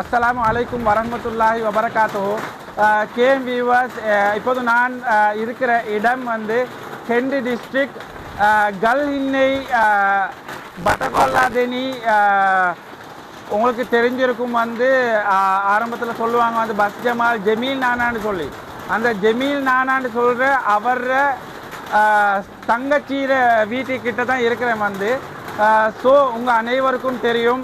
அஸ்லாம் வலைக்கும் வரமத்துல்லாஹி வபரகாத்தோ கேம் வியூவர்ஸ் இப்போது நான் இருக்கிற இடம் வந்து கெண்டி டிஸ்ட்ரிக்ட் கல்ஹின்னை பட்டகொல்லாதேனி உங்களுக்கு தெரிஞ்சிருக்கும் வந்து ஆரம்பத்தில் சொல்லுவாங்க வந்து பஸ் ஜமால் ஜமீல் நானான்னு சொல்லி. அந்த ஜமீல் நானான்னு சொல்கிற அவர தங்கச்சீர வீட்டுக்கிட்ட தான் இருக்கிறேன் வந்து. ஸோ உங்கள் அனைவருக்கும் தெரியும்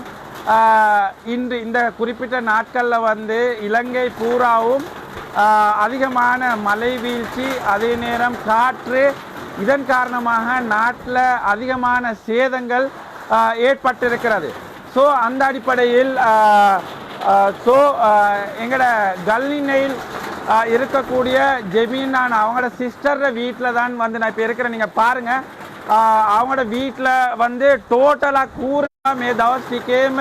இன்று இந்த குறிப்பிட்ட நாட்களில் வந்து இலங்கை பூராவும் அதிகமான மழை வீழ்ச்சி அதே நேரம் காற்று. இதன் காரணமாக நாட்டில் அதிகமான சேதங்கள் ஏற்பட்டிருக்கிறது. ஸோ அந்த அடிப்படையில் ஸோ எங்களோட கல்லினையில் இருக்கக்கூடிய ஜெமீனான அவங்களோட சிஸ்டர் வீட்டில் தான் வந்து நான் இப்போ இருக்கிறேன். நீங்கள் பாருங்கள் அவங்களோட வீட்டில் வந்து டோட்டலாக கூற මේ දවස් ටිකේම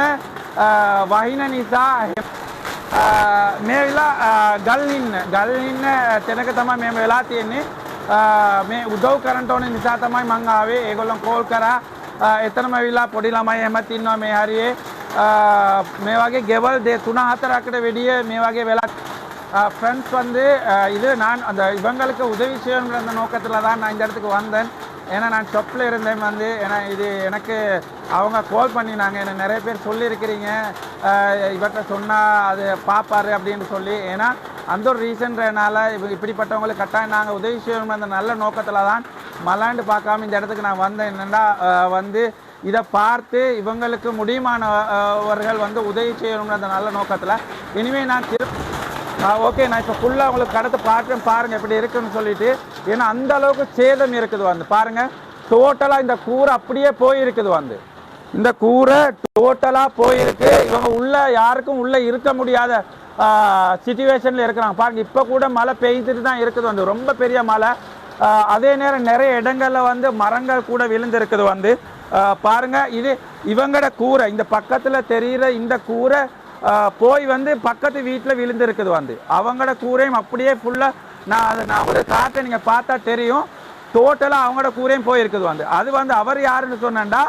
වහින නිසා මේ වෙලා ගල් ඉන්න ගල් ඉන්න තැනක තමයි මේ වෙලා තියෙන්නේ මේ උදව් කරන්න ඕන නිසා තමයි මං ආවේ ඒගොල්ලන් කෝල් කරා එතනම ඇවිල්ලා පොඩි ළමයි එහෙමත් ඉන්නවා මේ හරියේ මේ වගේ ගෙවල් දෙ තුන හතරකට වෙඩිය මේ වගේ වෙලා ஃப்ரெண்ட்ஸ் வந்து அஹ், இது நான் அந்த இவங்களுக்கு உதவி செய்யணுங்கிற அந்த நோக்கத்தில் தான் நான் இந்த இடத்துக்கு வந்தேன் ஏன்னா நான் ஷாப்பில் இருந்தேன் வந்து. ஏன்னா இது எனக்கு அவங்க கால் பண்ணினாங்க. எனக்கு நிறைய பேர் சொல்லியிருக்கிறீங்க. இவர்கிட்ட சொன்னால் அது பார்ப்பாரு அப்படின்னு சொல்லி. ஏன்னா அந்த ஒரு ரீசன்றனால இவங்க இப்படிப்பட்டவங்களுக்கு கட்டாயம் நாங்கள் உதவி செய்யணும் அந்த நல்ல நோக்கத்தில் தான் மலாண்டு பார்க்காம இந்த இடத்துக்கு நான் வந்தேன். என்னென்னா வந்து இதை பார்த்து இவங்களுக்கு முடியுமானவர்கள் வந்து உதவி செய்யணுங்கிற அந்த நல்ல நோக்கத்தில். இனிமேல் நான் திரு ஓகே நான் இப்போ ஃபுல்லாக உங்களுக்கு கடத்தை பார்க்குறேன். பாருங்கள் எப்படி இருக்குன்னு சொல்லிட்டு. ஏன்னா அந்த அளவுக்கு சேதம் இருக்குது வந்து. பாருங்கள் டோட்டலாக இந்த கூரை அப்படியே போயிருக்குது வந்து. இந்த கூரை டோட்டலாக போயிருக்கு. இவங்க உள்ளே யாருக்கும் உள்ளே இருக்க முடியாத சுச்சுவேஷனில் இருக்கிறாங்க. பாருங்கள் இப்போ கூட மழை பெய்துட்டு தான் இருக்குது வந்து. ரொம்ப பெரிய மழை. அதே நேரம் நிறைய இடங்களில் வந்து மரங்கள் கூட விழுந்திருக்குது வந்து. பாருங்கள் பாருங்க இது இவங்களோட கூரை. இந்த பக்கத்தில் தெரியிற இந்த கூரை போய் வந்து பக்கத்து வீட்டில் விழுந்திருக்குது வந்து. அவங்களோட கூரையும் அப்படியே ஃபுல்லாக நான் அதை நான் ஒரு காட்டை நீங்கள் பார்த்தா தெரியும். டோட்டலாக அவங்களோட கூரையும் போயிருக்குது வந்து. அது வந்து அவர் யாருன்னு சொன்னேன்டா?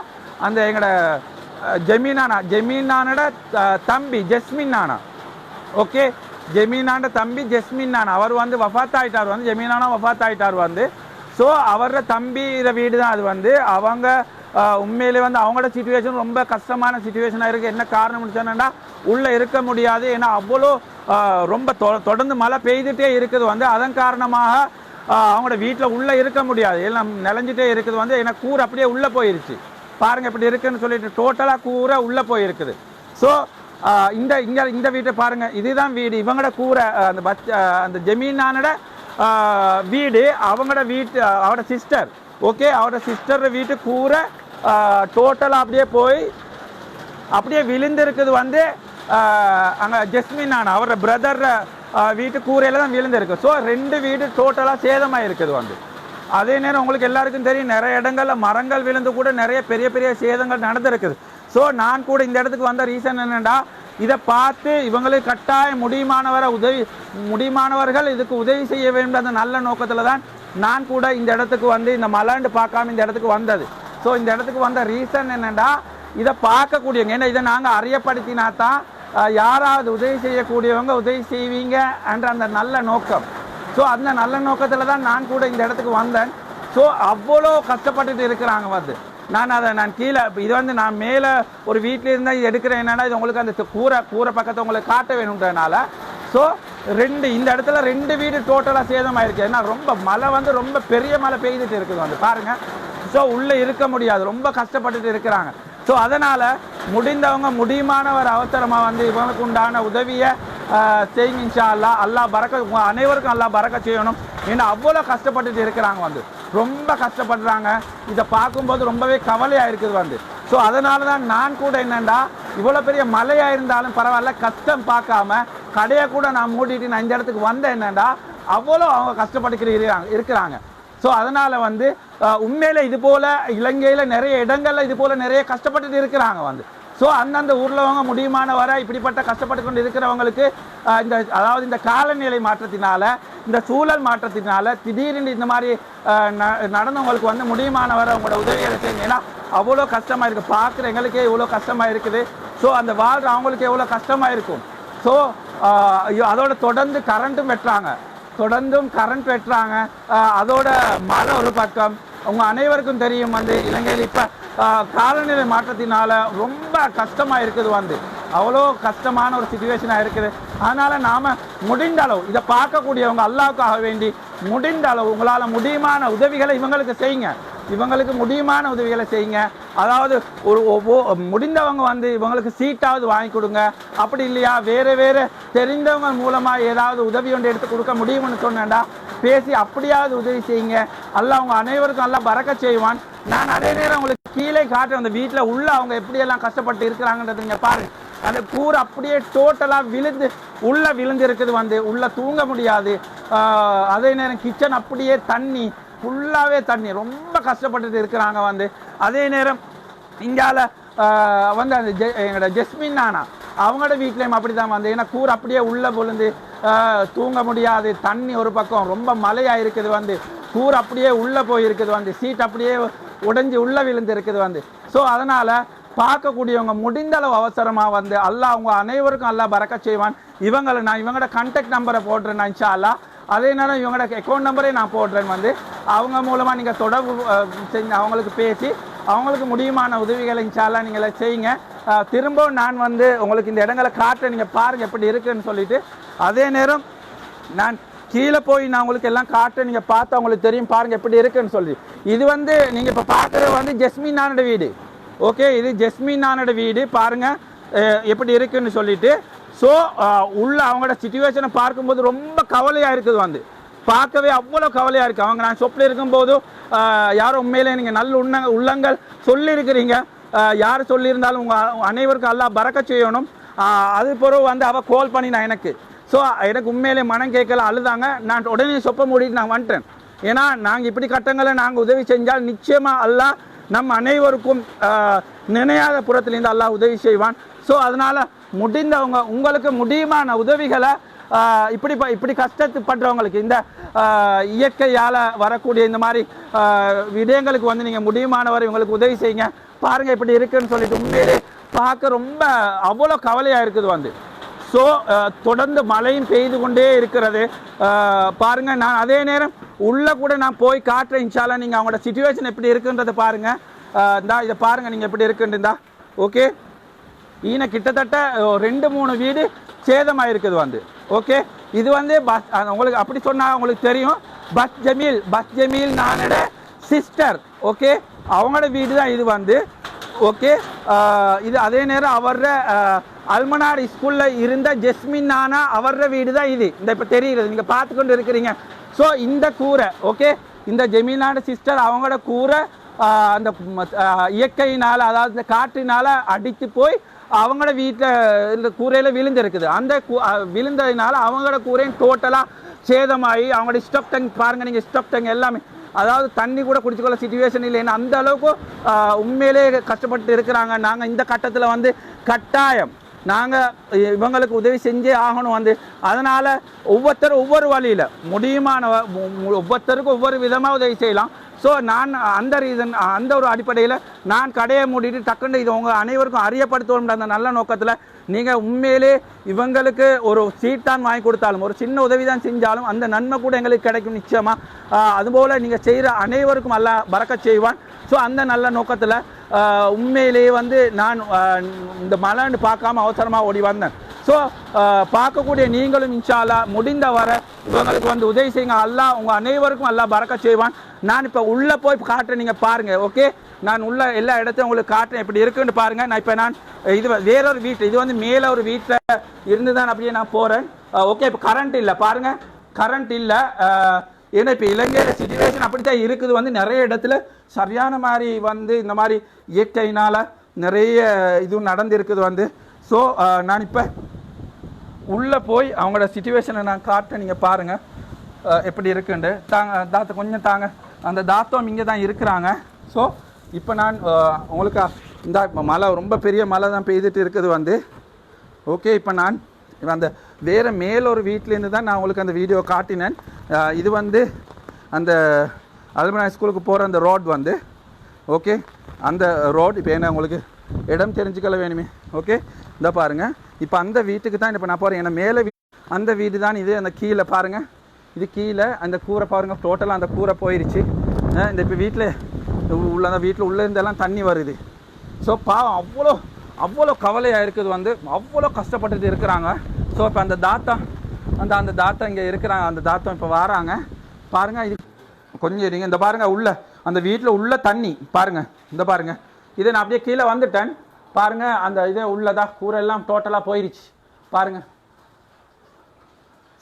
அந்த எங்களோட ஜமீனானா ஜமீனானோட தம்பி ஜஸ்மின் நானா ஓகே? ஜமீனான தம்பி ஜெஸ்மின் நானா அவர் வந்து வஃத் ஆகிட்டார் வந்து. ஜமீனானா வஃபாத் ஆயிட்டார் வந்து. ஸோ அவரோட தம்பி வீடு தான் அது வந்து. அவங்க உண்மையிலே வந்து அவங்களோட சுச்சுவேஷன் ரொம்ப கஷ்டமான சுச்சுவேஷனாக இருக்குது என்ன காரணம்னு சொன்னா உள்ளே இருக்க முடியாது. ஏன்னா அவ்வளோ ரொம்ப தொ- தொடர்ந்து மழை பெய்துட்டே இருக்குது. வந்து அதன் காரணமாக அவங்களோட வீட்டில் உள்ளே இருக்க முடியாது. எல்லாம் நிலஞ்சிட்டே இருக்குது. வந்து ஏன்னா கூரை அப்படியே உள்ளே போயிருச்சு. பாருங்கள் இப்படி இருக்குன்னு சொல்லிட்டு டோட்டலாக கூரை உள்ளே போயிருக்குது. ஸோ இந்த இங்கே இந்த வீட்டை பாருங்கள் இதுதான் வீடு. இவங்களோட கூரை அந்த பச் அந்த ஜமீனானோட வீடு. அவங்களோட வீட்டு அவரோட சிஸ்டர் ஓகே அவரோட சிஸ்டர் வீட்டு கூரை டோட்டலாக அப்படியே போய் அப்படியே விழுந்திருக்குது வந்து அங்கே அங்க ஜஸ்மின் ஆனா அவரோட பிரதர் வீட்டு கூரையில் தான் விழுந்திருக்கு. ஸோ ரெண்டு வீடு டோட்டலாக சேதமாக இருக்குது வந்து. அதே நேரம் உங்களுக்கு எல்லாருக்கும் தெரியும் நிறைய இடங்களில் மரங்கள் விழுந்து கூட நிறைய பெரிய பெரிய சேதங்கள் நடந்திருக்குது. ஸோ நான் கூட இந்த இடத்துக்கு வந்த ரீசன் என்னென்னா இதை பார்த்து இவங்களுக்கு கட்டாயம் முடியுமானவரை உதவி முடியுமானவர்கள் இதுக்கு உதவி செய்ய வேண்டும் அந்த நல்ல நோக்கத்தில் தான் நான் கூட இந்த இடத்துக்கு வந்து இந்த மலாண்டு பார்க்காம இந்த இடத்துக்கு வந்தது. ஸோ இந்த இடத்துக்கு வந்த ரீசன் என்னென்னா இதை பார்க்கக்கூடியவங்க ஏன்னா இதை நாங்கள் அறியப்படுத்தினா தான் யாராவது உதவி செய்யக்கூடியவங்க உதவி செய்வீங்க என்ற அந்த நல்ல நோக்கம். ஸோ அந்த நல்ல நோக்கத்தில் தான் நான் கூட இந்த இடத்துக்கு வந்தேன். ஸோ அவ்வளோ கஷ்டப்பட்டுட்டு இருக்கிறாங்க வந்து. நான் அதை நான் கீழே இது வந்து நான் மேலே ஒரு வீட்டில் இருந்தால் இது எடுக்கிறேன். என்னென்னா இது உங்களுக்கு அந்த கூரை கூரை பக்கத்தை உங்களுக்கு காட்ட வேணுன்றதுனால. ஸோ ரெண்டு இந்த இடத்துல ரெண்டு வீடு டோட்டலாக சேதமாயிருக்கு. ஏன்னா ரொம்ப மழை வந்து ரொம்ப பெரிய மழை பெய்துட்டு இருக்குது வந்து. பாருங்கள் ஸோ உள்ளே இருக்க முடியாது. ரொம்ப கஷ்டப்பட்டுட்டு இருக்கிறாங்க. ஸோ அதனால் முடிந்தவங்க முடியுமானவர் அவசரமாக வந்து இவங்களுக்கு உண்டான உதவியை ஆஹ், செய்யுங்க இன்ஷா பறக்க அனைவருக்கும் அல்லா பறக்க செய்யணும். ஏன்னா அவ்வளோ கஷ்டப்பட்டுட்டு இருக்கிறாங்க வந்து. ரொம்ப கஷ்டப்படுறாங்க. இதை பார்க்கும்போது ரொம்பவே கவலையாக இருக்குது வந்து. ஸோ அதனால தான் நான் கூட என்னென்னா இவ்வளோ பெரிய மழையாக இருந்தாலும் பரவாயில்ல கஷ்டம் பார்க்காம கடையை கூட நான் மூடிட்டு நான் இந்த இடத்துக்கு வந்தேன் என்னென்னா அவ்வளோ அவங்க கஷ்டப்பட்டுக்கிட்டு இருக்கிறாங்க இருக்கிறாங்க. ஸோ அதனால் வந்து உண்மையில் இது போல் இலங்கையில் நிறைய இடங்களில் இது போல் நிறைய கஷ்டப்பட்டுட்டு இருக்கிறாங்க வந்து. ஸோ அந்தந்த ஊர்லவங்க முடியுமான வர இப்படிப்பட்ட கஷ்டப்பட்டு கொண்டு இருக்கிறவங்களுக்கு இந்த அதாவது இந்த காலநிலை மாற்றத்தினால இந்த சூழல் மாற்றத்தினால திடீர்னு இந்த மாதிரி ந- நடந்தவங்களுக்கு வந்து முடியுமான வர உங்களோட உதவிகளை செய்யுங்க ஏன்னா அவ்வளோ கஷ்டமாக இருக்குது பார்க்குற எங்களுக்கே இவ்வளோ கஷ்டமாக இருக்குது. ஸோ அந்த வாழ்கிற அவங்களுக்கு எவ்வளோ கஷ்டமாக இருக்கும். ஸோ அதோட தொடர்ந்து கரண்ட்டும் வெட்டுறாங்க. தொடர்ந்தும் கரண்ட் வெட்டுறாங்க. அதோட மழை ஒரு பக்கம் உங்க அனைவருக்கும் தெரியும் வந்து இலங்கையில் இப்போ காலநிலை மாற்றத்தினால ரொம்ப கஷ்டமா இருக்குது வந்து. அவ்வளோ கஷ்டமான ஒரு சுச்சுவேஷனாக இருக்குது. அதனால் நாம் முடிந்த அளவு இதை பார்க்கக்கூடியவங்க அல்லாவுக்காக வேண்டி முடிந்த அளவு உங்களால் முடியுமான உதவிகளை இவங்களுக்கு செய்யுங்க. இவங்களுக்கு முடியுமான உதவிகளை செய்யுங்க. அதாவது ஒரு ஒவ்வொ- முடிந்தவங்க வந்து இவங்களுக்கு சீட்டாவது வாங்கி கொடுங்க. அப்படி இல்லையா? வேறு வேறு தெரிந்தவங்க மூலமாக ஏதாவது உதவி ஒன்று எடுத்து கொடுக்க முடியும்னு சொன்னேன்டா. பேசி அப்படியாவது உதவி செய்யுங்க. அல்லாஹ் அவங்க அனைவருக்கும் எல்லாம் பறக்க செய்வான். நான் அதே நேரம் உங்களுக்கு கீழே காட்டுறேன். அந்த வீட்டில் உள்ள அவங்க எப்படியெல்லாம் கஷ்டப்பட்டு இருக்கிறாங்கன்றது நீங்கள் பாருங்க. அந்த கூறு அப்படியே டோட்டலாக விழுந்து உள்ளே விழுந்து இருக்குது வந்து. உள்ளே தூங்க முடியாது. அதே நேரம் கிச்சன் அப்படியே தண்ணி ஃபுல்லாகவே தண்ணி. ரொம்ப கஷ்டப்பட்டுட்டு இருக்கிறாங்க வந்து. அதே நேரம் இங்கால வந்து அந்த ஜெ எங்களோட ஜெஸ்மின் நானா அவங்களோட வீட்லேயும் அப்படி தான் வந்து. ஏன்னா கூர் அப்படியே உள்ளே விழுந்து தூங்க முடியாது. தண்ணி ஒரு பக்கம். ரொம்ப மழையாக இருக்குது வந்து. கூர் அப்படியே உள்ளே போயிருக்குது வந்து. சீட் அப்படியே உடைஞ்சு உள்ளே விழுந்து இருக்குது வந்து. ஸோ அதனால் பார்க்கக்கூடியவங்க முடிந்த அளவு வந்து அல்லா அவங்க அனைவருக்கும் அல்லா பறக்க செய்வான். இவங்களை நான் இவங்களோட கான்டாக்ட் நம்பரை போடுறேன் நான் அதே நேரம் இவங்களோட அக்கௌண்ட் நம்பரே நான் போடுறேன் வந்து. அவங்க மூலமாக நீங்கள் தொடர்பு செஞ்சு அவங்களுக்கு பேசி அவங்களுக்கு முடியுமான உதவிகளை இன்ஷா நீங்கள் செய்யுங்க. திரும்பவும் நான் வந்து உங்களுக்கு இந்த இடங்களை காட்டுறேன். நீங்கள் பாருங்கள் எப்படி இருக்குன்னு சொல்லிட்டு. அதே நேரம் நான் கீழே போய் நான் உங்களுக்கு எல்லாம் காட்டுறேன். நீங்கள் பார்த்தா உங்களுக்கு தெரியும். பாருங்கள் எப்படி இருக்குன்னு சொல்லி. இது வந்து நீங்கள் இப்போ பார்க்குறது வந்து ஜெஸ்மின் நானோட வீடு. ஓகே இது ஜெஸ்மின் நானோட வீடு. பாருங்கள் எப்படி இருக்குன்னு சொல்லிட்டு. ஸோ உள்ள அவங்களோட சுச்சுவேஷனை பார்க்கும்போது ரொம்ப கவலையாக இருக்குது வந்து. பார்க்கவே அவ்வளோ கவலையாக இருக்குது அவங்க நான் சொப்பில் இருக்கும்போதும் யாரும் உண்மையிலே நீங்கள் நல்ல உண்ண உள்ளங்கள் சொல்லியிருக்கிறீங்க. யார் சொல்லியிருந்தாலும் உங்கள் அனைவருக்கும் எல்லாம் பறக்க செய்யணும். அது பிறகு வந்து அவள் கால் பண்ணினா எனக்கு. ஸோ எனக்கு உண்மையிலே மனம் கேட்கல அழுதாங்க. நான் உடனே சொப்ப மூடிட்டு நான் வந்துட்டேன். ஏன்னா நாங்கள் இப்படி கட்டங்களை நாங்கள் உதவி செஞ்சால் நிச்சயமாக அல்லாஹ் நம் அனைவருக்கும் நினையாத புறத்திலிருந்து அல்லா உதவி செய்வான். ஸோ அதனால் முடிந்தவங்க உங்களுக்கு முடியுமான உதவிகளை இப்படி ப- இப்படி கஷ்டப்படுறவங்களுக்கு இந்த இயற்கையால் வரக்கூடிய இந்த மாதிரி விடயங்களுக்கு வந்து நீங்கள் முடியுமானவர் இவங்களுக்கு உதவி செய்யுங்க. பாருங்க இப்படி இருக்குன்னு சொல்லிட்டு உண்மையிலே பார்க்க ரொம்ப அவ்வளோ கவலையாக இருக்குது வந்து. ஸோ தொடர்ந்து மழையும் பெய்து கொண்டே இருக்கிறது. பாருங்க நான் அதே நேரம் உள்ள கூட நான் போய் காட்டுறேன் இன்ஷால்லா நீங்க அவங்களோட சுச்சுவேஷன் எப்படி இருக்குன்றதை பாருங்க. இந்தா இதை பாருங்க நீங்க எப்படி இருக்குன்றா ஓகே ஈன கிட்டத்தட்ட ரெண்டு மூணு வீடு சேதமாக இருக்குது வந்து. ஓகே இது வந்து பஸ் உங்களுக்கு அப்படி சொன்னால் உங்களுக்கு தெரியும். பஸ் ஜமீல் பஸ் ஜமீல் நானோட சிஸ்டர் ஓகே? அவங்களோட வீடு தான் இது வந்து. ஓகே? இது அதே நேரம் அவர அல்மனார் ஸ்கூலில் இருந்த ஜெஸ்மின் நானா அவர வீடு தான் இது. இந்த இப்போ தெரிகிறது நீங்கள் பார்த்து கொண்டு இருக்கிறீங்க. ஸோ இந்த கூரை ஓகே? இந்த ஜெமீனான சிஸ்டர் அவங்களோட கூரை அந்த இயற்கையினால் அதாவது இந்த காற்றினால் அடித்து போய் அவங்களோட வீட்டில் இந்த கூரையில் விழுந்திருக்குது. அந்த கூ- விழுந்ததுனால அவங்களோட கூரையும் டோட்டலாக சேதமாகி அவங்களோட ஸ்டப் டங் பாருங்கள் நீங்கள் ஸ்டப் டங் எல்லாமே. அதாவது தண்ணி கூட குடிச்சுக்கொள்ள சுச்சுவேஷன் இல்லைன்னு அந்த அளவுக்கு உண்மையிலே கஷ்டப்பட்டு இருக்கிறாங்க. நாங்கள் இந்த கட்டத்தில் வந்து கட்டாயம் நாங்கள் இவங்களுக்கு உதவி செஞ்சே ஆகணும் வந்து. அதனால் ஒவ்வொருத்தரும் ஒவ்வொரு வழியில் முடியுமான மு- ஒவ்வொருத்தருக்கும் ஒவ்வொரு விதமாக உதவி செய்யலாம். ஸோ நான் அந்த ரீசன் அந்த ஒரு அடிப்படையில் நான் கடையை மூடிட்டு டக்குன்னு இது உங்கள் அனைவருக்கும் அறியப்படுத்தணுன்ற அந்த நல்ல நோக்கத்தில் நீங்கள் உண்மையிலே இவங்களுக்கு ஒரு சீட் தான் வாங்கி கொடுத்தாலும் ஒரு சின்ன உதவி தான் செஞ்சாலும் அந்த நன்மை கூட எங்களுக்கு கிடைக்கும் நிச்சயமாக அதுபோல் நீங்கள் செய்கிற அனைவருக்கும் அல்ல பறக்க செய்வான். ஸோ அந்த நல்ல நோக்கத்தில் உண்மையிலேயே வந்து நான் இந்த மலைன்னு பார்க்காம அவசரமாக ஓடி வந்தேன். ஸோ uh, பார்க்கக்கூடிய நீங்களும் இன்ஷால்லா முடிந்த வர இவங்களுக்கு வந்து உதவி செய்யுங்க. அல்லா உங்கள் அனைவருக்கும் அல்லா பறக்க செய்வான். நான் இப்போ உள்ளே போய் காட்டுறேன். நீங்கள் பாருங்கள் ஓகே நான் உள்ள எல்லா இடத்தையும் உங்களுக்கு காட்டுறேன். எப்படி இருக்குன்னு பாருங்கள் நான் இப்போ நான் இது வேற வேறொரு வீட்டு இது வந்து மேலே ஒரு வீட்டில் இருந்து தான் அப்படியே நான் போகிறேன் ஓகே இப்போ கரண்ட் இல்லை பாருங்கள் கரண்ட் இல்லை ஏன்னா இப்போ இலங்கையில் சுச்சுவேஷன் அப்படி தான் இருக்குது. வந்து நிறைய இடத்துல சரியான மாதிரி வந்து இந்த மாதிரி இயற்கையினால் நிறைய இதுவும் நடந்திருக்குது வந்து. ஸோ நான் இப்போ உள்ளே போய் அவங்களோட சுச்சுவேஷனை நான் காட்ட நீங்கள் பாருங்கள் எப்படி இருக்குண்டு தாங்க தாத்த கொஞ்சம் தாங்க. அந்த தாத்தம் இங்கே தான் இருக்கிறாங்க. ஸோ இப்போ நான் உங்களுக்கு இந்த மழை ரொம்ப பெரிய மழை தான் பெய்துட்டு இருக்குது வந்து. ஓகே இப்போ நான் அந்த வேறு மேல் ஒரு வீட்டிலேருந்து தான் நான் உங்களுக்கு அந்த வீடியோ காட்டினேன். இது வந்து அந்த அல்மனா ஸ்கூலுக்கு போகிற அந்த ரோட் வந்து. ஓகே அந்த ரோட் இப்போ என்ன உங்களுக்கு இடம் தெரிஞ்சுக்கல வேணுமே. ஓகே இந்த பாருங்கள் இப்போ அந்த வீட்டுக்கு தான் இப்போ நான் போகிறேன் ஏன்னா மேலே அந்த வீடு தான் இது அந்த கீழே பாருங்கள் இது கீழே அந்த கூரை பாருங்கள் டோட்டலாக அந்த கூரை போயிருச்சு. இந்த இப்போ வீட்டில் உள்ள அந்த வீட்டில் உள்ளே இருந்தெல்லாம் தண்ணி வருது. ஸோ பாவம் அவ்வளோ அவ்வளோ கவலையாக இருக்குது வந்து அவ்வளோ கஷ்டப்பட்டுட்டு இருக்கிறாங்க. ஸோ இப்போ அந்த தாத்தா அந்த அந்த தாத்தா இங்கே இருக்கிறாங்க. அந்த தாத்தா இப்போ வராங்க. பாருங்கள் இது கொஞ்சம் இருங்க. இந்த பாருங்க உள்ள அந்த வீட்டில் உள்ள தண்ணி பாருங்கள் இந்த பாருங்கள் இதை நான் அப்படியே கீழே வந்துட்டேன். பாருங்க அந்த இதே உள்ளதா கூரை எல்லாம் டோட்டலாக போயிருச்சு. பாருங்க.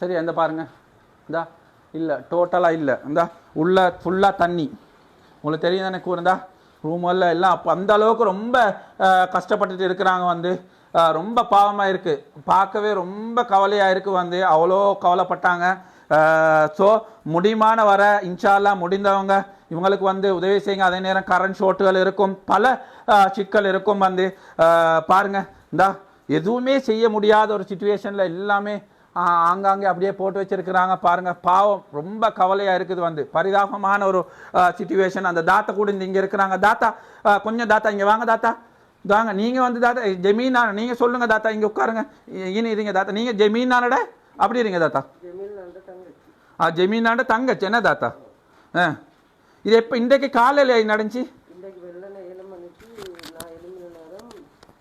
சரி அந்த பாருங்க. இந்தா இல்லை டோட்டலாக இல்லை. இந்தா உள்ள ஃபுல்லாக தண்ணி. உங்களுக்கு தெரியும் தானே கூறுந்தா ரூம் எல்லாம் எல்லாம் அப்போ அந்த அளவுக்கு ரொம்ப கஷ்டப்பட்டுட்டு இருக்கிறாங்க வந்து. ரொம்ப பாவமாக இருக்குது பார்க்கவே ரொம்ப கவலையாக இருக்குது வந்து. அவ்வளோ கவலைப்பட்டாங்க. ஸோ முடியுமான வர இன்ஷால்லா முடிந்தவங்க இவங்களுக்கு வந்து உதவி செய்யுங்க. அதே நேரம் கரண்ட் ஷோட்டுகள் இருக்கும். பல சிக்கல் இருக்கும் வந்து பாருங்க. இந்தா எதுவுமே செய்ய முடியாத ஒரு சுச்சுவேஷனில் எல்லாமே ஆங்காங்கே அப்படியே போட்டு வச்சிருக்கிறாங்க. பாருங்க பாவம் ரொம்ப கவலையா இருக்குது வந்து. பரிதாபமான ஒரு சுச்சுவேஷன் அந்த தாத்தா கூட இங்க இருக்கிறாங்க. தாத்தா கொஞ்சம் தாத்தா இங்க வாங்க தாத்தா. வாங்க நீங்க வந்து தாத்தா ஜெமீனா நீங்க சொல்லுங்க தாத்தா இங்க உட்காருங்க. இனி இருங்க தாத்தா. நீங்க ஜெமீனானட அப்படி இருங்க தாத்தா. ஆ ஜெமீனாண்ட தங்கச்சி. என்ன தாத்தா? ஆ இது எப்போ இன்றைக்கு காலையில் நடந்துச்சு இன்றைக்கு வெள்ளனை ஏழு மணிக்கு நான் எழுமின நேரம்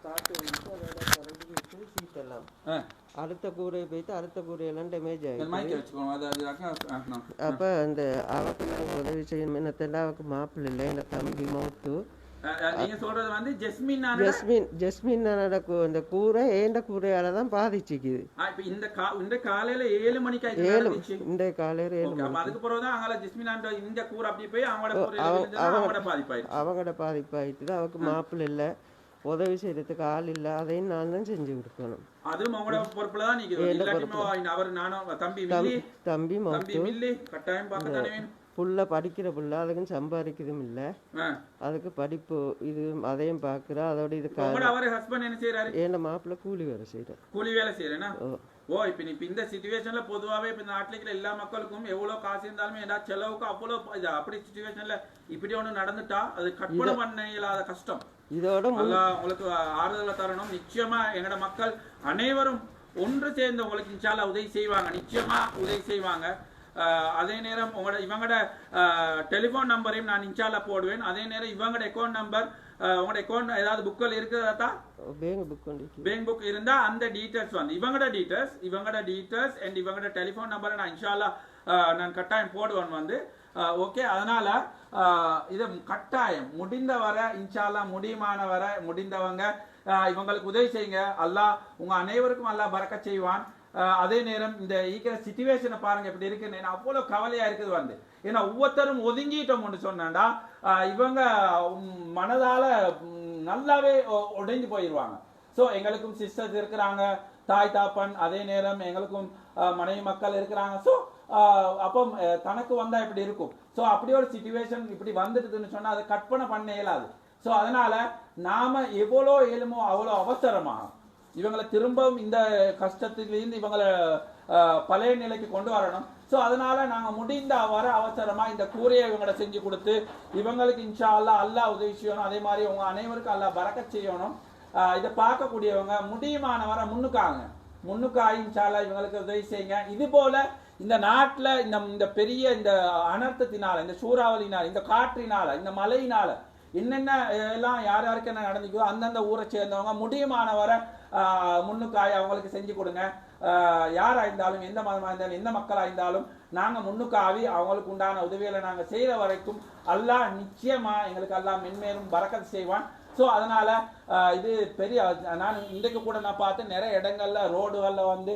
காற்று வந்துச்சு அதோட குறைஞ்சி விட்டு சீட்டெல்லாம் ஆ அடுத்த கூரை போயிட்டு அடுத்த கூரையெல்லாம் டேமேஜ் ஆகிடுச்சு மைக்கை வச்சுக்கோங்க அது அது அக்கா, ஆ, நான். அப்போ அந்த அவக்கு நாங்கள் உதவி செய்யணும். என்னத்தெல்லாம் அவக்கு மாப்பிள்ளை இல்லை. எங்கள் தம்பி மௌத்து. நீங்க சொல்றது வந்து ஜெஸ்மின் ஜஸ்மின் அந்த கூரை ஏண்ட கூரையால தான் பாதிச்சிக்குது. இந்த இந்த காலையில ஏழு மணிக்கு ஏழு. இந்த காலையில் ஏழு மணி அதுக்கு ஜெஸ்மின் ஆண்ட இந்த கூர் அப்படி போய் அவங்களோட அவங்களோட பாதிப்பாயிடுச்சு. அவங்களோட அவக்கு மாப்பிள்ளை இல்லை. உதவி செய்யறதுக்கு ஆள் இல்லை அதையும் நான் தான் செஞ்சு கொடுக்கணும் அதுவும் அவங்களோட பொறுப்புல தான். இல்லாட்டியும் அவர் நானும் தம்பி தம்பி தம்பி கட்டாயம் பார்க்கத்தானே. புள்ள படிக்கிற புள்ள அதுக்கும் சம்பாதிக்கிறதும் இல்லை. அதுக்கு படிப்பு இது அதையும் பார்க்குறா அதோட இது அவரு husband என்ன செய்யறாரு? ஏண்ட மாப்பிள்ளை கூலி வேலை செய்கிறேன் கூலி வேலை செய்யறேனா? ஓ இப்ப இப்ப இந்த சிச்சுவேஷன்ல பொதுவாவே இப்ப இந்த நாட்டுல இருக்கிற எல்லா மக்களுக்கும் எவ்வளவு காசு இருந்தாலுமே ஏதாவது செலவுக்கு அவ்வளவு அப்படி சிச்சுவேஷன்ல இப்படி ஒண்ணு நடந்துட்டா அது கற்பனை பண்ண இயலாத கஷ்டம் இதோட உங்களுக்கு ஆறுதலை தரணும். நிச்சயமா எங்கட மக்கள் அனைவரும் ஒன்று சேர்ந்து உங்களுக்கு இன்ஷால்லா உதவி செய்வாங்க. நிச்சயமா உதவி செய்வாங்க. அதே நேரம் உங்களோட இவங்களோட டெலிஃபோன் நம்பரையும் நான் இன்ஷால்லா போடுவேன். அதே நேரம் இவங்களோட அக்கௌண்ட் நம்பர் உங்களோட அக்கௌண்ட் ஏதாவது புக்கில் இருக்குதா பேங்க் புக் பண்ணிக்கு பேங்க் புக் இருந்தா அந்த டீடைல்ஸ் வந்து இவங்களோட டீடைல்ஸ் இவங்களோட டீடைல்ஸ் அண்ட் இவங்களோட டெலிஃபோன் நம்பரை நான் இன்ஷால்லா நான் கட்டாயம் போடுவேன் வந்து. ஓகே அதனால இது கட்டாயம். முடிந்த வர இன்ஷால்லா முடியுமான வர முடிந்தவங்க இவங்களுக்கு உதவி செய்யுங்க. அல்லாஹ் உங்க அனைவருக்கும் அல்லாஹ் பறக்க செய்வான். அதே நேரம் இந்த இருக்கிற சுச்சுவேஷனை பாருங்க இப்படி இருக்குன்னு. அவ்வளவு கவலையா இருக்குது வந்து. ஏன்னா ஒவ்வொருத்தரும் ஒதுங்கிட்டோம்னு சொன்னாண்டா இவங்க மனதால நல்லாவே ஒ- உடைஞ்சு போயிடுவாங்க ஸோ எங்களுக்கும் சிஸ்டர்ஸ் இருக்கிறாங்க தாய் தாப்பன் அதே நேரம் எங்களுக்கும் மனைவி மக்கள் இருக்கிறாங்க. ஸோ அப்போ தனக்கு வந்தா இப்படி இருக்கும். ஸோ அப்படி ஒரு சுச்சுவேஷன் இப்படி வந்துடுதுன்னு சொன்னா அதை கற்பனை பண்ண இயலாது. ஸோ அதனால நாம எவ்வளோ இயலுமோ அவ்வளோ அவசரமாக இவங்களை திரும்பவும் இந்த கஷ்டத்திலிருந்து இவங்களை பழைய நிலைக்கு கொண்டு வரணும். ஸோ அதனால நாங்கள் முடிந்த வர அவசரமா இந்த கூரையை இவங்களை செஞ்சு கொடுத்து இவங்களுக்கு இன்ஷா அல்லாஹ் அல்லாஹ் உதவி செய்யணும். அதே மாதிரி உங்க அனைவருக்கும் அல்லா பறக்க செய்யணும். இதை பார்க்கக்கூடியவங்க முடியுமான வர முன்னுக்காங்க. முன்னுக்காய் இன்ஷா அல்லா இவங்களுக்கு உதவி செய்யுங்க. இது போல இந்த நாட்டில் இந்த இந்த பெரிய இந்த அனர்த்தத்தினால இந்த சூறாவளினால இந்த காற்றினால இந்த மழையினால என்னென்ன எல்லாம் யார் யாருக்கு என்ன நடந்துக்கோ அந்தந்த ஊரை சேர்ந்தவங்க முடியுமானவரை முன்னுக்காய் அவங்களுக்கு செஞ்சு கொடுங்க. யாராக இருந்தாலும் எந்த மதமாக இருந்தாலும் எந்த மக்களாக இருந்தாலும் நாங்கள் முன்னுக்காவி அவங்களுக்கு உண்டான உதவிகளை நாங்கள் செய்கிற வரைக்கும் அல்லாஹ் நிச்சயமாக எங்களுக்கு எல்லாம் மென்மேலும் பறக்கத் செய்வான். ஸோ அதனால் இது பெரிய நான் இன்றைக்கு கூட நான் பார்த்து நிறைய இடங்கள்ல ரோடுகளில் வந்து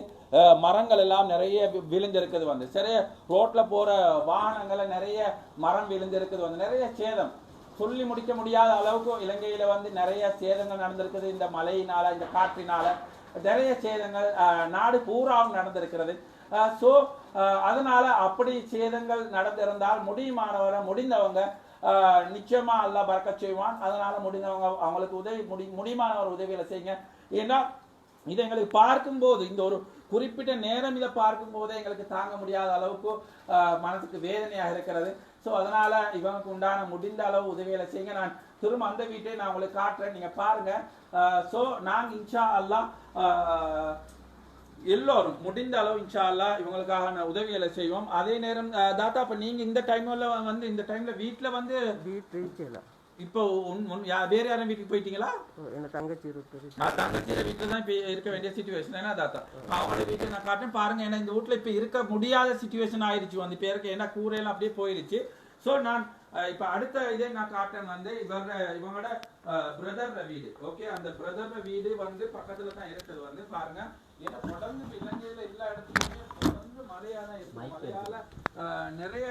மரங்கள் எல்லாம் நிறைய வி- விழுந்திருக்குது வந்து. சரி ரோட்டில் போகிற வாகனங்களில் நிறைய மரம் விழுந்திருக்குது வந்து. நிறைய சேதம். சொல்லி முடிக்க முடியாத அளவுக்கு இலங்கையில் வந்து நிறைய சேதங்கள் நடந்திருக்குது. இந்த மழையினால் இந்த காற்றினால் நிறைய சேதங்கள் நாடு பூராவும் நடந்திருக்கிறது. ஸோ அதனால் அப்படி சேதங்கள் நடந்திருந்தால் முடியுமானவரை முடிந்தவங்க ஆஹ், நிச்சயமா அல்லாஹ் செய்வான். அதனால முடிந்தவங்க அவங்களுக்கு உதவி முடி முடியுமானவர் உதவிகளை செய்யுங்க. ஏன்னா இது எங்களுக்கு பார்க்கும்போது இந்த ஒரு குறிப்பிட்ட நேரம் இதை பார்க்கும் போதே எங்களுக்கு தாங்க முடியாத அளவுக்கு ஆஹ், மனசுக்கு வேதனையாக இருக்கிறது. ஸோ அதனால இவங்களுக்கு உண்டான முடிந்த அளவு உதவிகளை செய்யுங்க. நான் திரும்ப அந்த வீட்டை நான் உங்களுக்கு காட்டுறேன். நீங்க பாருங்க. ஸோ நாங்க இன்ஷா அல்லாஹ் ஆஹ், எல்லோரும் முடிந்த அளவு இன்ஷா அல்லாஹ் இவங்களுக்கான உதவிகளை செய்வோம். அதே நேரம் தாத்தா இப்ப நீங்க இந்த டைம்ல வந்து இந்த டைம்ல வீட்ல வந்து வீட்டு ரீச்சில் இப்போ வேற யாரும் வீட்டுக்கு போயிட்டீங்களா? என்ன தங்கச்சி தங்கச்சியோட வீட்டுல தான் இப்போ இருக்க வேண்டிய சுச்சுவேஷன் ஏன்னா தாத்தா? அவங்களோட வீட்டை நான் காட்டுறேன். பாருங்க ஏன்னா இந்த வீட்ல இப்ப இருக்க முடியாத சுச்சுவேஷன் ஆயிடுச்சு. வந்து பேருக்கு ஏன்னா கூரையெல்லாம் அப்படியே போயிடுச்சு ஸோ நான் இப்ப அடுத்த இதே நான் காட்டுறேன். வந்து இவங்க இவங்களோட பிரதர் வீடு. ஓகே அந்த பிரதர் வீடு வந்து பக்கத்துல தான் இருக்குது. வந்து பாருங்க. ஏன்னா தொடர்ந்து இப்ப இலங்கையில எல்லா இடத்துலயுமே தொடர்ந்து மழையா தான் இருக்கு மழையால அஹ், நிறைய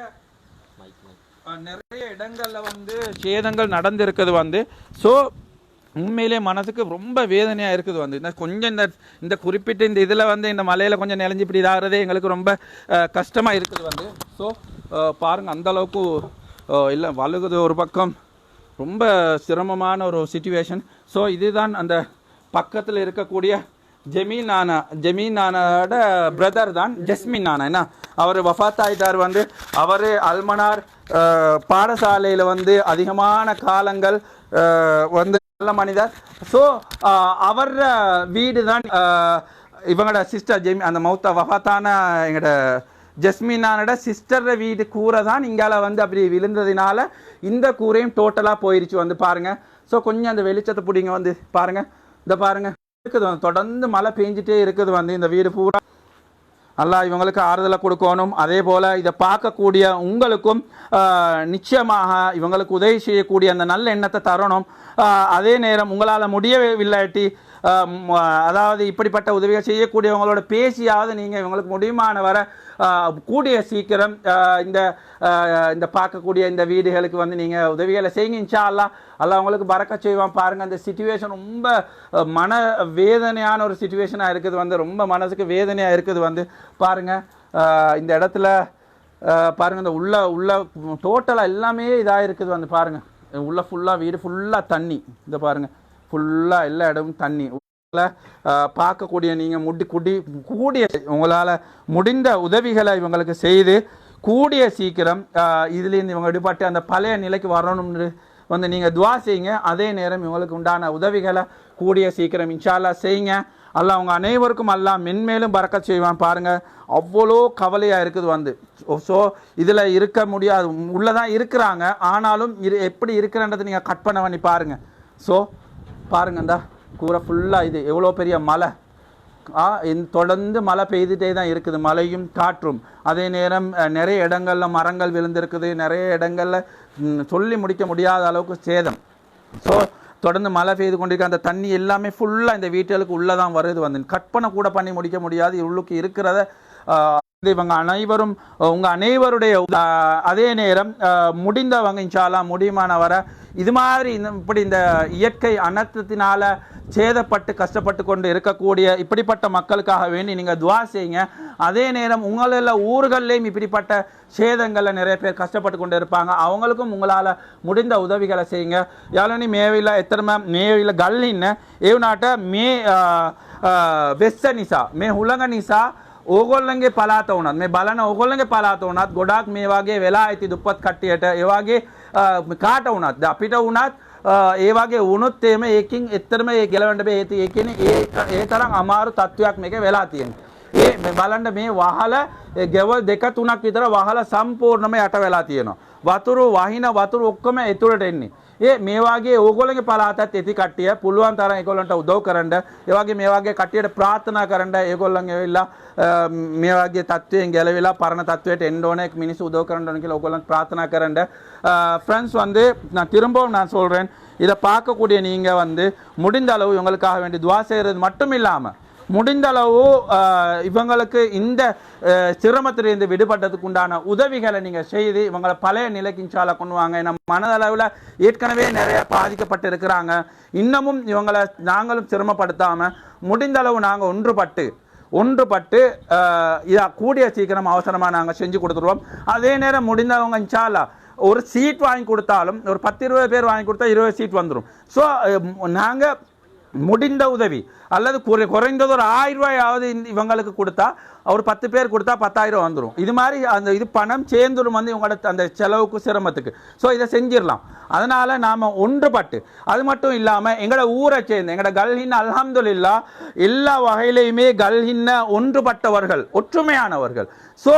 நிறைய இடங்கள்ல வந்து சேதங்கள் நடந்திருக்குது வந்து. ஸோ உண்மையிலே மனசுக்கு ரொம்ப வேதனையா இருக்குது வந்து. இந்த கொஞ்சம் இந்த இந்த குறிப்பிட்ட இந்த இதுல வந்து இந்த மலையில கொஞ்சம் நினைஞ்சு இப்படி இதாகிறதே எங்களுக்கு ரொம்ப அஹ், கஷ்டமா இருக்குது வந்து. ஸோ பாருங்க அந்த அளவுக்கு அஹ், இல்ல வழுகுது ஒரு பக்கம். ரொம்ப சிரமமான ஒரு சுச்சுவேஷன் ஸோ இதுதான் அந்த பக்கத்தில் இருக்கக்கூடிய ஜெமீன் நானா ஜெமீன் நானாவோட பிரதர் தான் ஜஸ்மின் நானா என்ன? அவர் வஃபாத் ஆயிட்டார் வந்து. அவர் அல்மனார் பாடசாலையில் வந்து அதிகமான காலங்கள் வந்து நல்ல மனிதர். ஸோ அவர் வீடு தான் இவங்களோட சிஸ்டர் ஜெமி அந்த மௌத்த வஃபாத்தான எங்களோட ஜஸ்மினானோட சிஸ்டர் வீடு கூரை தான் இங்கால வந்து அப்படி விழுந்ததினால இந்த கூரையும் டோட்டலாக போயிருச்சு வந்து பாருங்கள் ஸோ கொஞ்சம் அந்த வெளிச்சத்தை பிடிங்க வந்து பாருங்கள் இந்த பாருங்கள் இருக்குது. வந்து தொடர்ந்து மழை பெஞ்சிட்டே இருக்குது. வந்து இந்த வீடு பூரா நல்லா இவங்களுக்கு ஆறுதலை கொடுக்கணும். அதே போல இதை பார்க்கக்கூடிய உங்களுக்கும் நிச்சயமாக இவங்களுக்கு உதவி செய்யக்கூடிய அந்த நல்ல எண்ணத்தை தரணும். ஆஹ், அதே நேரம் உங்களால் முடியவில்லாட்டி ஆஹ், அதாவது இப்படிப்பட்ட உதவிகள் செய்யக்கூடியவங்களோட பேசியாவது நீங்கள் இவங்களுக்கு முடியுமான வர கூடிய சீக்கிரம் இந்த இந்த பார்க்கக்கூடிய இந்த வீடுகளுக்கு வந்து நீங்கள் உதவிகளை செய்யுங்க. இன்ஷா அல்லாஹ் அவங்களுக்கு உங்களுக்கு பறக்க செய்வான். பாருங்கள் அந்த சுச்சுவேஷன் ரொம்ப மன வேதனையான ஒரு சுச்சுவேஷனாக இருக்குது வந்து. ரொம்ப மனசுக்கு வேதனையாக இருக்குது வந்து. பாருங்கள் இந்த இடத்துல பாருங்கள் இந்த உள்ள உள்ள டோட்டலாக எல்லாமே இதாக இருக்குது வந்து. பாருங்கள் உள்ள ஃபுல்லாக வீடு ஃபுல்லாக தண்ணி. இந்த பாருங்கள் ஃபுல்லாக எல்லா இடமும் தண்ணி. பார்க்கக்கூடிய நீங்கள் முடி குடி கூடிய உங்களால் முடிந்த உதவிகளை இவங்களுக்கு செய்து கூடிய சீக்கிரம் இதுலேருந்து இவங்க விடுபட்டு அந்த பழைய நிலைக்கு வரணும்னு வந்து நீங்கள் துவா செய்யுங்க. அதே நேரம் இவங்களுக்கு உண்டான உதவிகளை கூடிய சீக்கிரம் இன்ஷால்லா செய்யுங்க. அல்ல அவங்க அனைவருக்கும் அல்லாஹ் மென்மேலும் பறக்க செய்வான் பாருங்கள் அவ்வளோ கவலையாக இருக்குது வந்து. ஸோ இதில் இருக்க முடியாது. உள்ளே தான் இருக்கிறாங்க. ஆனாலும் இரு எப்படி இருக்கிறன்றதை நீங்கள் கட் பண்ண பண்ணி பாருங்கள் ஸோ பாருங்க கூரை ஃபுல்லாக இது. எவ்வளோ பெரிய மலை. தொடர்ந்து மழை பெய்துட்டே தான் இருக்குது. மழையும் காற்றும். அதே நேரம் அஹ், நிறைய இடங்கள்ல மரங்கள் விழுந்திருக்குது. நிறைய இடங்கள்ல சொல்லி முடிக்க முடியாத அளவுக்கு சேதம். ஸோ தொடர்ந்து மழை பெய்து கொண்டிருக்க அந்த தண்ணி எல்லாமே ஃபுல்லாக இந்த வீட்டுகளுக்கு உள்ளே தான் வருது வந்து. கற்பனை கூட பண்ணி முடிக்க முடியாது. உள்ளுக்கு இருக்கிறத இவங்க அனைவரும் உங்க அனைவருடைய அதே நேரம் முடிந்தவங்க இன்ஷாலாம் முடியுமானவரை இது மாதிரி இந்த இப்படி இந்த இயற்கை அனர்த்தத்தினால சேதப்பட்டு கஷ்டப்பட்டு கொண்டு இருக்கக்கூடிய இப்படிப்பட்ட மக்களுக்காக வேண்டி நீங்க துவா செய்யுங்க அதே நேரம் உங்களில் ஊர்கள்லேயும் இப்படிப்பட்ட சேதங்களில் நிறைய பேர் கஷ்டப்பட்டு கொண்டு இருப்பாங்க அவங்களுக்கும் உங்களால் முடிந்த உதவிகளை செய்யுங்க யாழனி மேவில எத்தனை மேவில கல்லின்னு ஏவனாட்ட மே වෙස්ස නිසා මේ හුළඟ නිසා ඕගොල්ලන්ගේ පලාත වුණත් මේ බලන ඕගොල්ලන්ගේ පලාත වුණත් ගොඩක් මේ වගේ වෙලා ඇති දුප්පත් කට්ටියට ඒ වගේ අ, කාට වුණත් ද අපිට වුණත් අ, ඒ වගේ වුණොත් එහෙම ඒකින් එතරම් ඒ ගෙලවන්න බෑ ඒ ති- ඒ කියන්නේ ඒ ඒ තරම් අමාරු තත්වයක් මේක වෙලා තියෙනවා. ඒ මේ බලන්න මේ වහල ඒ ගෙවල් දෙක තුනක් විතර වහල සම්පූර්ණයෙන්ම යට වෙලා තියෙනවා. වතුරු වහින වතුරු ඔක්කොම එතුළට එන්නේ. ඒ මේ වගේ ඕගොල්ලන්ගේ පළාතත් ඇති කට්ටිය පුළුවන් තරම් ඒගොල්ලන්ට උදව් කරන්න ඒ වගේ මේ වගේ කට්ටියට ප්‍රාර්ථනා කරන්න ඒගොල්ලන් ඇවිල්ලා අ, මේ වගේ තත්වයෙන් ගැලවිලා පරණ තත්වයට එන්න ඕන මිනිස්සු උදව් කරන්න ඕන කියලා ඕගොල්ලන් பிரார்த்தனா කරන්න ஃப்ரெண்ட்ஸ் வந்து நான் திரும்பவும் நான் சொல்றேன் இதை பார்க்கக்கூடிய நீங்க வந்து முடிந்த அளவு இவங்களுக்காக வேண்டி துவா செய்யறது மட்டும் இல்லாம முடிந்தளவு இவங்களுக்கு இந்த சிரமத்திலிருந்து விடுபட்டதுக்கு உண்டான உதவிகளை நீங்கள் செய்து இவங்களை பழைய நிலைக்கு இன்ஷால்லா கொண்டு வாங்க. நம்ம மனதளவில் ஏற்கனவே நிறைய பாதிக்கப்பட்டு இருக்கிறாங்க இன்னமும் இவங்களை நாங்களும் சிரமப்படுத்தாமல் முடிந்தளவு நாங்கள் ஒன்றுபட்டு ஒன்றுபட்டு இதாக கூடிய சீக்கிரம் அவசரமாக நாங்கள் செஞ்சு கொடுத்துருவோம். அதே நேரம் முடிந்தவங்க இன்ஷால்லா ஒரு சீட் வாங்கி கொடுத்தாலும் ஒரு பத்து இருபது பேர் வாங்கி கொடுத்தா இருபது சீட் வந்துடும் ஸோ நாங்கள் முடிந்த உதவி. அல்லது குறை குறைந்தது ஒரு ஆயிரம் ரூபாயாவது இவங்களுக்கு கொடுத்தா ஒரு பத்து பேர் கொடுத்தா பத்தாயிரம் வந்துடும் இது மாதிரி அந்த இது பணம் சேர்ந்துடும் வந்து இவங்களோட அந்த செலவுக்கு சிரமத்துக்கு. ஸோ இதை செஞ்சிடலாம். அதனால் நாம் ஒன்றுபட்டு அது மட்டும் இல்லாமல் எங்களோட ஊரை சேர்ந்து எங்களோட கல்ஹின் அல்ஹம்துலில்லா எல்லா வகையிலையுமே கல்ஹின்ன ஒன்றுபட்டவர்கள் ஒற்றுமையானவர்கள். ஸோ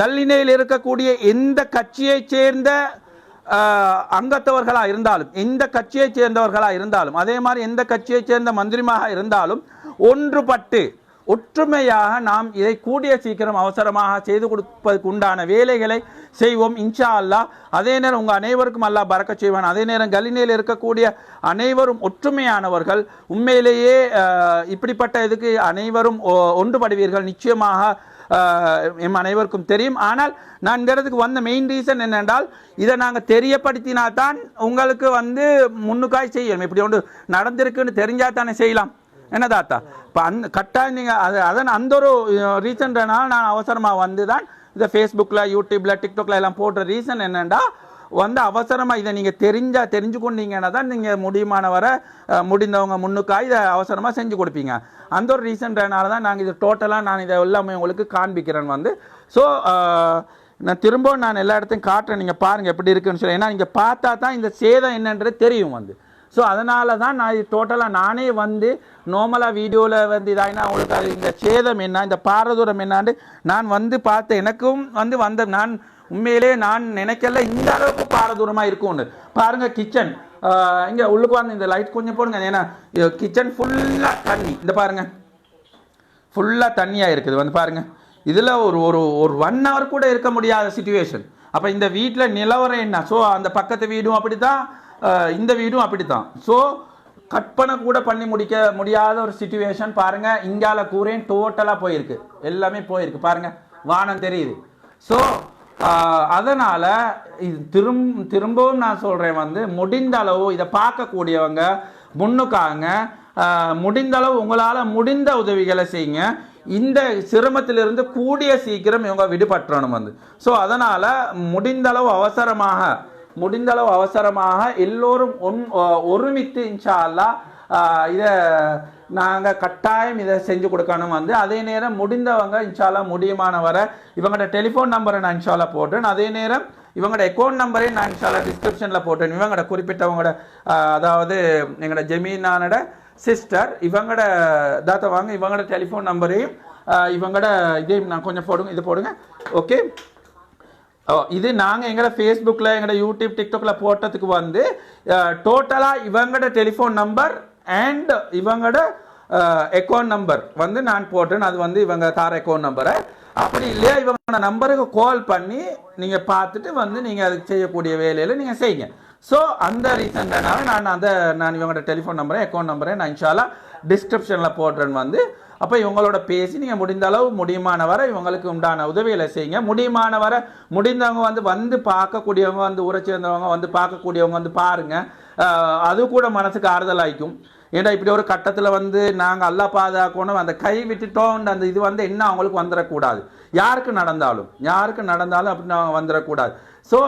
கல்லினையில் இருக்கக்கூடிய எந்த கட்சியைச் சேர்ந்த அங்கத்தவர்களாக இருந்தாலும் எந்த கட்சியைச் சேர்ந்தவர்களாக இருந்தாலும் அதே மாதிரி எந்த கட்சியைச் சேர்ந்த மந்திரிமாக இருந்தாலும் ஒன்றுபட்டு ஒற்றுமையாக நாம் இதை கூடிய சீக்கிரம் அவசரமாக செய்து கொடுப்பதற்கு உண்டான வேலைகளை செய்வோம் இன்ஷா அல்லாஹ் அதே நேரம் உங்கள் அனைவருக்கும் அல்லாஹ் பறக்க செய்வான். அதே நேரம் கலினியில் இருக்கக்கூடிய அனைவரும் ஒற்றுமையானவர்கள். உண்மையிலேயே இப்படிப்பட்ட இதுக்கு அனைவரும் ஒ- ஒன்றுபடுவீர்கள். நிச்சயமாக எம் அனைவருக்கும் தெரியும். ஆனால் நான் இந்த இடத்துக்கு வந்த மெயின் ரீசன் என்னென்றால் இதை நாங்கள் தெரியப்படுத்தினா தான் உங்களுக்கு வந்து முன்னுக்காய் செய்யணும். இப்படி ஒன்று நடந்திருக்குன்னு தெரிஞ்சா தானே செய்யலாம். என்ன தாத்தா? இப்போ அந் கட்டாயம் நீங்கள் அது அதன் அந்த ஒரு ரீசன்றனால நான் அவசரமாக வந்து தான் இந்த ஃபேஸ்புக்கில் யூடியூப்பில் டிக்டாக்ல எல்லாம் போடுற ரீசன் என்னென்னா வந்து அவசரமாக இதை நீங்கள் தெரிஞ்சா தெரிஞ்சு கொண்டீங்கன்னா தான் நீங்கள் முடியுமான வர முடிந்தவங்க முன்னுக்காக இதை அவசரமாக செஞ்சு கொடுப்பீங்க. அந்த ஒரு ரீசன்றனால தான் நாங்கள் இது டோட்டலாக நான் இதை எல்லாமே உங்களுக்கு காண்பிக்கிறேன் வந்து. ஸோ நான் திரும்பவும் நான் எல்லா இடத்தையும் காட்டுறேன். நீங்கள் பாருங்கள் எப்படி இருக்குன்னு சொல்லி. ஏன்னா நீங்கள் பார்த்தா தான் இந்த சேதம் என்னன்றது தெரியும் வந்து. ஸோ அதனால தான் நான் இது டோட்டலாக நானே வந்து நார்மலாக வீடியோவில் வந்து இதாயினா அவங்களுக்கு அது இந்த சேதம் என்ன இந்த பாரதூரம் என்னான்னு நான் வந்து பார்த்தேன் எனக்கும் வந்து வந்த நான் உண்மையிலே நான் நினைக்கல இந்த அளவுக்கு பாரதூரமாக இருக்கும்னு. பாருங்க கிச்சன் இங்கே உள்ளுக்கு வந்து இந்த லைட் கொஞ்சம் போடுங்க. ஏன்னா கிச்சன் ஃபுல்லாக தண்ணி. இந்த பாருங்க. ஃபுல்லாக தண்ணியாக இருக்குது. வந்து பாருங்க. இதில் ஒரு ஒரு ஒரு ஒன் ஹவர் கூட இருக்க முடியாத சுச்சுவேஷன் அப்போ இந்த வீட்டில் நிலவரம் என்ன? ஸோ அந்த பக்கத்து வீடும் அப்படி தான் இந்த வீடும் அப்படி தான் ஸோ கற்பனை கூட பண்ணி முடிக்க முடியாத ஒரு சுச்சுவேஷன் பாருங்கள் இங்கால கூரையும் டோட்டலாக போயிருக்கு. எல்லாமே போயிருக்கு. பாருங்கள் வானம் தெரியுது. ஸோ அதனால் இது திரும் திரும்பவும் நான் சொல்கிறேன் வந்து முடிந்த அளவு இதை பார்க்கக்கூடியவங்க முன்னுக்காங்க. முடிந்தளவு முடிந்த அளவு உங்களால் முடிந்த உதவிகளை செய்யுங்க. இந்த சிரமத்திலிருந்து கூடிய சீக்கிரம் இவங்க விடுபற்றணும் வந்து. ஸோ அதனால் முடிந்தளவு அவசரமாக முடிந்தளவு அவசரமாக எல்லோரும் ஒன் ஒருமித்து இன்ஷா இதை நாங்கள் கட்டாயம் இதை செஞ்சு கொடுக்கணும் வந்து அதே நேரம் முடிந்தவங்க இன்ஷாலா முடியுமான வர இவங்களோட டெலிஃபோன் நம்பரை நான் இன்ஷாலா போட்டேன் அதே நேரம் இவங்களோட அக்கௌண்ட் நம்பரையும் நான் இன்ஷாலா டிஸ்கிரிப்ஷனில் போட்டேன் இவங்களோட குறிப்பிட்டவங்களோட அதாவது எங்களோட ஜெமீனானோட சிஸ்டர் இவங்களோட தாத்தா வாங்க இவங்களோட டெலிஃபோன் நம்பரையும் இவங்களோட இதையும் நான் கொஞ்சம் போடுங்க இது போடுங்க. ஓகே? ஓ இது நாங்கள் எங்களோட ஃபேஸ்புக்கில் எங்களோட யூடியூப் டிக்டாக்ல போட்டதுக்கு வந்து டோட்டலாக இவங்களோட டெலிஃபோன் நம்பர் அண்ட் இவங்களோட அக்கௌண்ட் நம்பர் வந்து நான் போட்டேன். அது வந்து இவங்க தார அக்கௌண்ட் நம்பரை அப்படி இல்லையா இவங்க நம்பருக்கு கால் பண்ணி நீங்கள் பார்த்துட்டு வந்து நீங்கள் அதுக்கு செய்யக்கூடிய வேலையில் நீங்கள் செய்யுங்க. ஸோ அந்த ரீசன்றனால நான் அந்த நான் இவங்களோட டெலிஃபோன் நம்பரை அக்கௌண்ட் நம்பரை நான் இன்ஷாலாக டிஸ்கிரிப்ஷனில் போடுறேன்னு வந்து. அப்போ இவங்களோட பேசி நீங்கள் முடிந்த அளவு முடியுமான வரை இவங்களுக்கு உண்டான உதவிகளை செய்யுங்க. முடியுமான வரை முடிந்தவங்க வந்து வந்து பார்க்கக்கூடியவங்க வந்து உரை சேர்ந்தவங்க வந்து பார்க்கக்கூடியவங்க வந்து பாருங்கள் அது கூட மனசுக்கு ஆறுதல் ஆயிக்கும் ஏன்னா இப்படி ஒரு கட்டத்தில் வந்து நாங்கள் அல்லா பாதுகாக்கணும் அந்த கை விட்டுட்டோம் அந்த இது வந்து என்ன அவங்களுக்கு வந்துடக்கூடாது யாருக்கு நடந்தாலும் யாருக்கு நடந்தாலும் அப்படி நான் வந்துடக்கூடாது ஸோ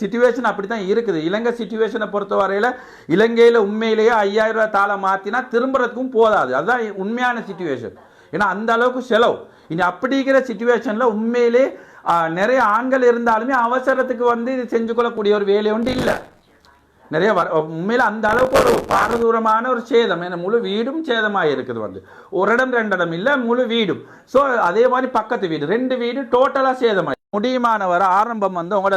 சுச்சுவேஷன் அப்படி தான் இருக்குது. இலங்கை சுச்சுவேஷனை பொறுத்த வரையில் இலங்கையில் உண்மையிலேயே ஐயாயிரம் ரூபாய் தாளை மாற்றினா திரும்புறதுக்கும் போதாது. அதுதான் உண்மையான சுச்சுவேஷன் ஏன்னா அந்த அளவுக்கு செலவு. இனி அப்படிங்கிற சுச்சுவேஷனில் உண்மையிலே நிறைய ஆண்கள் இருந்தாலுமே அவசரத்துக்கு வந்து இது செஞ்சு கொள்ளக்கூடிய ஒரு வேலை ஒன்று இல்லை. நிறைய வர உண்மையில் அந்த அளவுக்கு ஒரு பாரதூரமான ஒரு சேதம். ஏன்னா முழு வீடும் சேதமாக இருக்குது வந்து. ஒரு இடம் ரெண்டு இடம் இல்லை முழு வீடும். ஸோ அதே மாதிரி பக்கத்து வீடு. ரெண்டு வீடு டோட்டலாக சேதமாக முடியுமானவரை ஆரம்பம் வந்து உங்களோட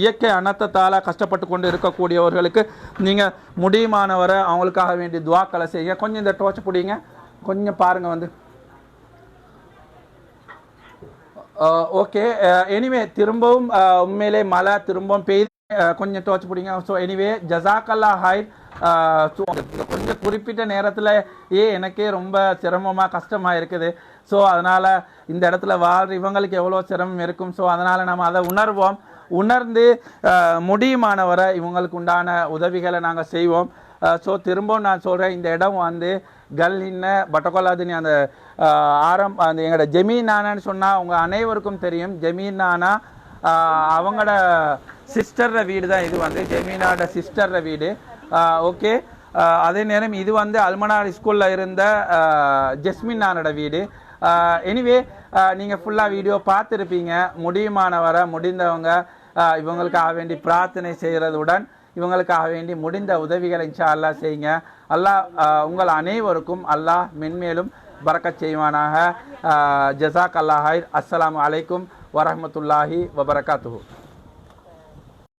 இயற்கை அனர்த்தத்தால் கஷ்டப்பட்டு கொண்டு இருக்கக்கூடியவர்களுக்கு நீங்கள் முடியுமானவரை அவங்களுக்காக வேண்டிய துவாக்களை செய்யுங்க. கொஞ்சம் இந்த டோர்ச் பிடிங்க. கொஞ்சம் பாருங்க வந்து. ஓகே எனிவே திரும்பவும் உண்மையிலே மழை திரும்பவும் பெய்து கொஞ்சம் டோர்ச் பிடிங்க. ஸோ எனிவே ஜசாக்கல்லா ஹைட் கொஞ்சம் குறிப்பிட்ட நேரத்தில் ஏ எனக்கே ரொம்ப சிரமமாக கஷ்டமாக இருக்குது. ஸோ அதனால் இந்த இடத்துல வாழ்ற இவங்களுக்கு எவ்வளோ சிரமம் இருக்கும். ஸோ அதனால் நம்ம அதை உணர்வோம். உணர்ந்து முடியுமானவரை இவங்களுக்கு உண்டான உதவிகளை நாங்கள் செய்வோம். ஸோ திரும்பவும் நான் சொல்கிறேன் இந்த இடம் வந்து கல்லின்ன பட்டகொலாதினி அந்த ஆரம் அந்த எங்களோட ஜமீன் நானான்னு சொன்னால் உங்கள் அனைவருக்கும் தெரியும். ஜமீன் நானா அவங்களோட சிஸ்டர்ற வீடு தான் இது வந்து ஜெமீனாட சிஸ்டர்ற வீடு. ஓகே. அதே நேரம் இது வந்து அல்மனார் ஸ்கூலில் இருந்த ஜெஸ்மின் நானோட வீடு. எனிவே நீங்கள் ஃபுல்லாக வீடியோ பார்த்துருப்பீங்க. முடியுமானவரை முடிந்தவங்க இவங்களுக்காக வேண்டி பிரார்த்தனை செய்கிறதுடன் இவங்களுக்காக வேண்டி முடிந்த உதவிகளை இன்ஷா அல்லாஹ் செய்யுங்க. அல்லாஹ் உங்கள் அனைவருக்கும் அல்லாஹ் மென்மேலும் பறக்கச் செய்வானாக. ஜசாக் அல்லாஹ் அஸ்லாம் அலைக்கும் வரமத்துல்லாஹி வபரகாத்து